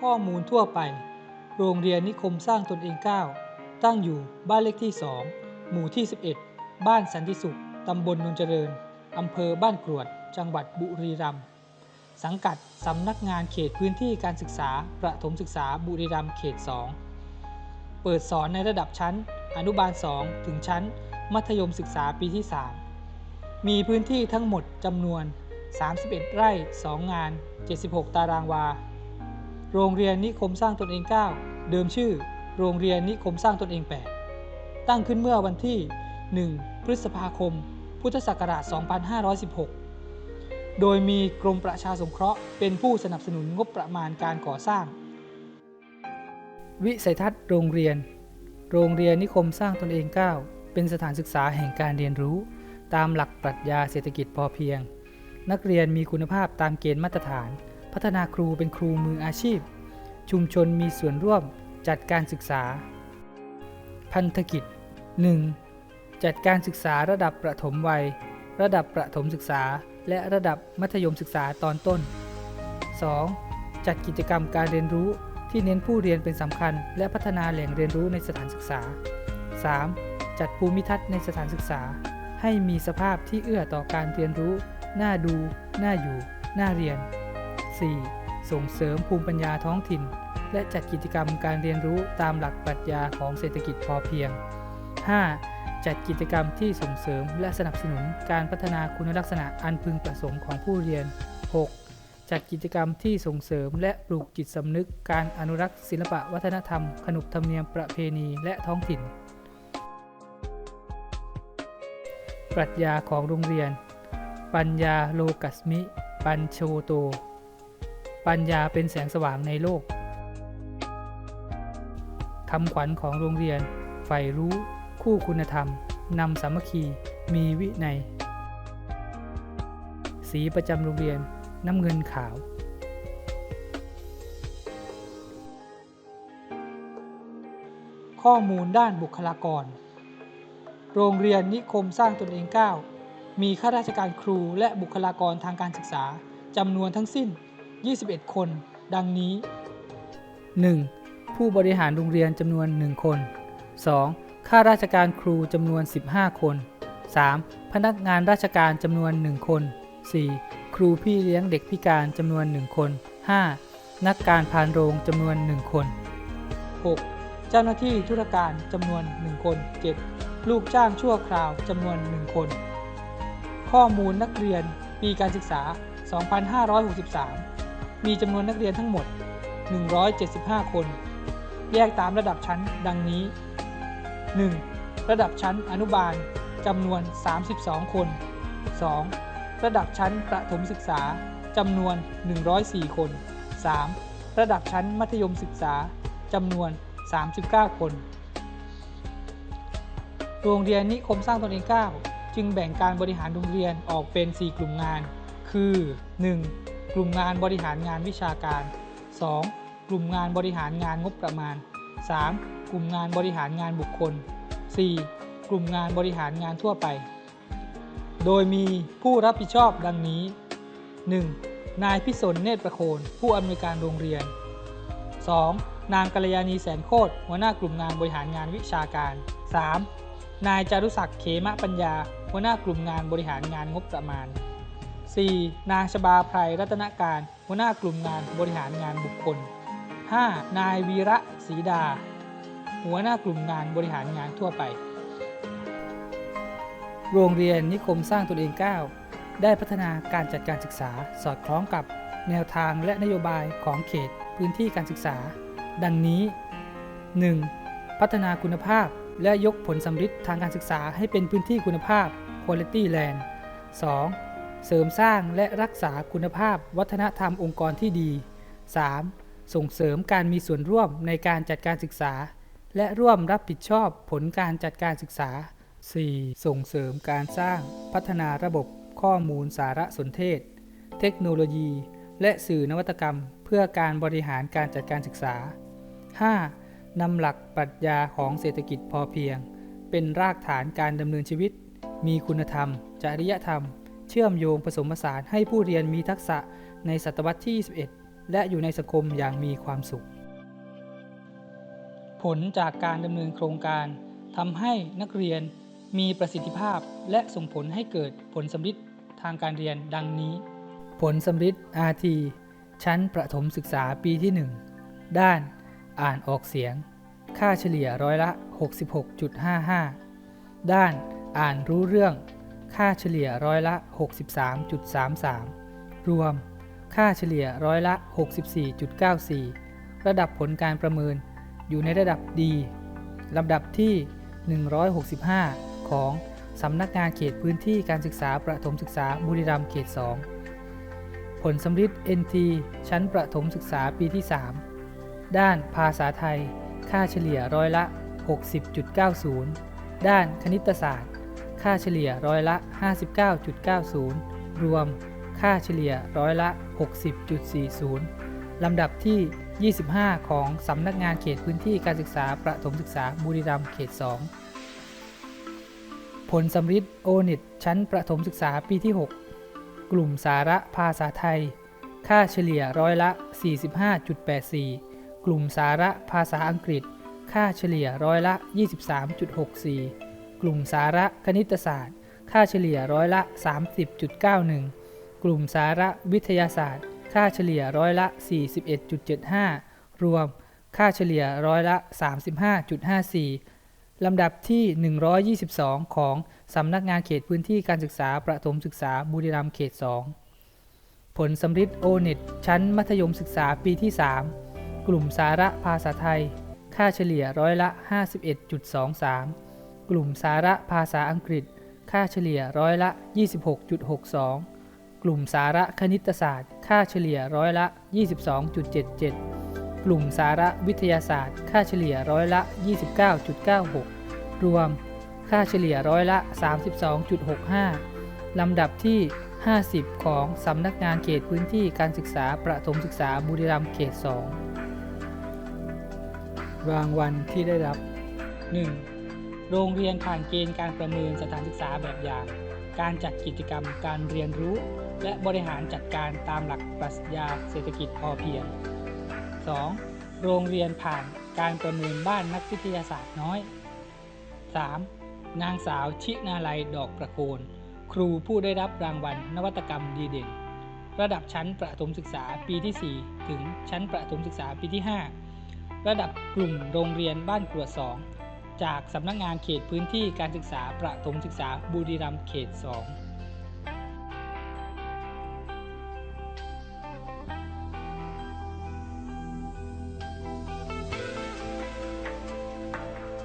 ข้อมูลทั่วไป โรงเรียนนิคมสร้างตนเอง 9 ตั้งอยู่บ้านเลขที่ 2 หมู่ที่ 11 บ้านสันติสุข ตำบลนนเจริญ อำเภอบ้านกรวด จังหวัดบุรีรัมย์ สังกัดสำนักงานเขตพื้นที่การศึกษา ประถมศึกษาบุรีรัมย์เขต 2 เปิดสอนในระดับชั้น อนุบาล 2 ถึงชั้น มัธยมศึกษาปีที่ 3 มีพื้นที่ทั้งหมดจำนวน 31 ไร่ 2 งาน 76 ตารางวา โรงเรียนนิคมสร้างตนเอง 9 เดิมชื่อ โรงเรียนนิคมสร้างตนเอง 8 ตั้งขึ้นเมื่อวันที่ 1 พฤษภาคม พุทธศักราช 2516 โดยมีกรมประชาสงเคราะห์เป็นผู้สนับสนุนงบประมาณการก่อสร้าง วิสัยทัศน์โรงเรียน โรงเรียนนิคมสร้างตนเอง 9 เป็นสถานศึกษาแห่งการเรียนรู้ ตามหลักปรัชญาเศรษฐกิจพอเพียง นักเรียนมีคุณภาพตามเกณฑ์มาตรฐาน พัฒนาครูเป็นครูมืออาชีพ ชุมชนมีส่วนร่วมจัดการศึกษา พันธกิจ 1. จัดการศึกษาระดับประถมวัย ระดับประถมศึกษา และระดับมัธยมศึกษาตอนต้น 2. จัดกิจกรรมการเรียนรู้ที่เน้นผู้เรียนเป็นสำคัญ และพัฒนาแหล่งเรียนรู้ในสถานศึกษา 3. จัดภูมิทัศน์ในสถานศึกษา ให้มีสภาพที่เอื้อต่อการเรียนรู้ น่าดู น่าอยู่ น่าเรียน 4. ส่งเสริมภูมิปัญญาท้องถิ่น และจัดกิจกรรมการเรียนรู้ตามหลักปรัชญาของเศรษฐกิจพอเพียง 5. จัดกิจกรรมที่ส่งเสริมและสนับสนุนการพัฒนาคุณลักษณะอันพึงประสงค์ของผู้เรียน 6. จัดกิจกรรมที่ส่งเสริมและปลูกจิตสำนึกการอนุรักษ์ศิลปะวัฒนธรรม ขนบธรรมเนียมประเพณีและท้องถิ่น ปรัชญาของโรงเรียน ปัญญาโลกัสมิ ปัญโชโต ปัญญาเป็นแสงสว่างในโลกคำขวัญของโรงเรียนใฝ่รู้ คู่คุณธรรม นำสามัคคี มีวินัย สีประจำโรงเรียน น้ำเงินขาวข้อมูลด้านบุคลากร โรงเรียนนิคมสร้างตนเอง 9 มีข้าราชการครูและบุคลากรทางการศึกษาจำนวนทั้งสิ้น 21 คน ดังนี้ 1. ผู้บริหารโรงเรียนจำนวน 1 คน 2. ข้าราชการครูจำนวน 15 คน 3. พนักงานราชการจำนวน 1 คน 4. ครูพี่เลี้ยงเด็กพิการจำนวน 1 คน 5. นักการพานโรงจำนวน 1 คน 6. เจ้าหน้าที่ธุรการจำนวน 1 คน 7. ลูกจ้างชั่วคราวจำนวน 1 คน ข้อมูลนักเรียนปีการศึกษา 2563 มีจำนวนนักเรียนทั้งหมด 175 คน แยกตามระดับชั้นดังนี้ 1. ระดับชั้นอนุบาลจำนวน 32 คน 2. ระดับชั้นประถมศึกษาจำนวน 104 คน 3. ระดับชั้นมัธยมศึกษาจำนวน 39 คน โรงเรียนนิคมสร้างตนเอง 9 จึงแบ่งการบริหารโรงเรียนออกเป็น 4 กลุ่มงาน คือ 1. กลุ่มงานบริหารงานวิชาการ 2. กลุ่มงานบริหารงานงบประมาณ 3. กลุ่มงานบริหารงานบุคคล 4. กลุ่มงานบริหารงานทั่วไป โดยมีผู้รับผิดชอบดังนี้ 1. นายพิสนเนตรประโคน ผู้อำนวยการโรงเรียน 2. นางกัลยาณีแสนโคตรหัวหน้ากลุ่มงานบริหารงานวิชาการ 3. นายจารุศักดิ์เขมะปัญญา หัวหน้ากลุ่มงานบริหารงานงบประมาณ 4. นางชบาไพรรัตนการหัวหน้ากลุ่มงานบริหารงานบุคคล 5. นายวีระศรีดา หัวหน้ากลุ่มงานบริหารงานทั่วไป โรงเรียนนิคมสร้างตนเอง 9 ได้พัฒนาการจัดการศึกษาสอดคล้องกับแนวทางและนโยบายของเขตพื้นที่การศึกษา ดังนี้ 1. พัฒนาคุณภาพและยกผลสำฤทธิ์ทางการศึกษาให้เป็นพื้นที่คุณภาพ Quality Land 2. เสริมสร้างและรักษาคุณภาพวัฒนธรรมองค์กรที่ดี 3. ส่งเสริมการมีส่วนร่วมในการจัดการศึกษา และร่วมรับผิดชอบผลการจัดการศึกษา 4. ส่งเสริมการสร้างพัฒนาระบบข้อมูลสารสนเทศ เทคโนโลยี และสื่อนวัตกรรม เพื่อการบริหารการจัดการศึกษา 5. นำหลักปรัชญาของเศรษฐกิจพอเพียง เป็นรากฐานการดำเนินชีวิต มีคุณธรรม จริยธรรม เชื่อมโยงผสมผสานให้ผู้เรียนมีทักษะในศตวรรษที่ 21 และอยู่ในสังคมอย่างมีความสุข ผลจากการดำเนินโครงการทำให้นักเรียนมีประสิทธิภาพและส่งผลให้เกิดผลสำฤทธิ์ทางการเรียนดังนี้ ผลสำฤทธิ์ RT ชั้นประถมศึกษาปีที่ 1 ด้านอ่านออกเสียง ค่าเฉลี่ยร้อยละ 66.55 ด้านอ่านรู้เรื่อง ค่าเฉลี่ยร้อยละ 63.33 รวม ค่าเฉลี่ยร้อยละ 64.94 ระดับผลการประเมินอยู่ในระดับดีลำดับที่ 165 ของสำนักงานเขตพื้นที่การศึกษาประถมศึกษาบุรีรัมย์เขต 2 ผลสำริด NT ชั้นประถมศึกษาปีที่ 3 ด้านภาษาไทย ค่าเฉลี่ยร้อยละ 60.90 ด้านคณิตศาสตร์ ค่าเฉลี่ยร้อยละ 59.90 รวม ค่าเฉลี่ยร้อยละ 60.40 ลำดับที่ 25 ของสำนักงานเขตพื้นที่การศึกษาประถมศึกษาบุรีรัมย์เขต 2 ผลสำริดโอนิตชั้นประถมศึกษาปีที่ 6 กลุ่มสาระภาษาไทย ค่าเฉลี่ยร้อยละ 45.84 กลุ่มสาระภาษาอังกฤษ ค่าเฉลี่ยร้อยละ 23.64 กลุ่มสาระคณิตศาสตร์ ค่าเฉลี่ยร้อยละ 30.91 กลุ่มสาระวิทยาศาสตร์ ค่าเฉลี่ยร้อยละ 41.75 รวม ค่าเฉลี่ยร้อยละ 35.54 ลำดับที่ 122 ของสำนักงานเขตพื้นที่การศึกษาประถมศึกษาบุรีรัมย์เขต 2 ผลสำริดโอเน็ตชั้นมัธยมศึกษาปีที่ 3 กลุ่มสาระภาษาไทย ค่าเฉลี่ยร้อยละ 51.23 กลุ่มสาระภาษาอังกฤษ ค่าเฉลี่ยร้อยละ 26.62 กลุ่มสาระคณิตศาสตร์ ค่าเฉลี่ยร้อยละ 22.77 กลุ่มสาระวิทยาศาสตร์ ค่าเฉลี่ยร้อยละ 29.96 รวม ค่าเฉลี่ยร้อยละ 32.65 ลำดับที่ 50 ของสำนักงานเขตพื้นที่การศึกษาประถมศึกษาบุรีรัมย์เขต 2 รางวัลที่ได้รับ 1. โรงเรียนผ่านเกณฑ์การประเมินสถานศึกษาแบบอย่าง การจัดกิจกรรมการเรียนรู้ และบริหารจัดการตามหลักปรัชญาเศรษฐกิจพอเพียง 2. โรงเรียนผ่านการประเมินบ้านนักวิทยาศาสตร์น้อย 3. นางสาวชินาลัยดอกประโคน ครูผู้ได้รับรางวัลนวัตกรรมดีเด่น ระดับชั้นประถมศึกษาปีที่ 4 ถึงชั้นประถมศึกษาปีที่ 5 ระดับกลุ่มโรงเรียนบ้านกรวด 2 จากสำนักงานเขตพื้นที่การศึกษาประถมศึกษาบุรีรัมย์เขต 2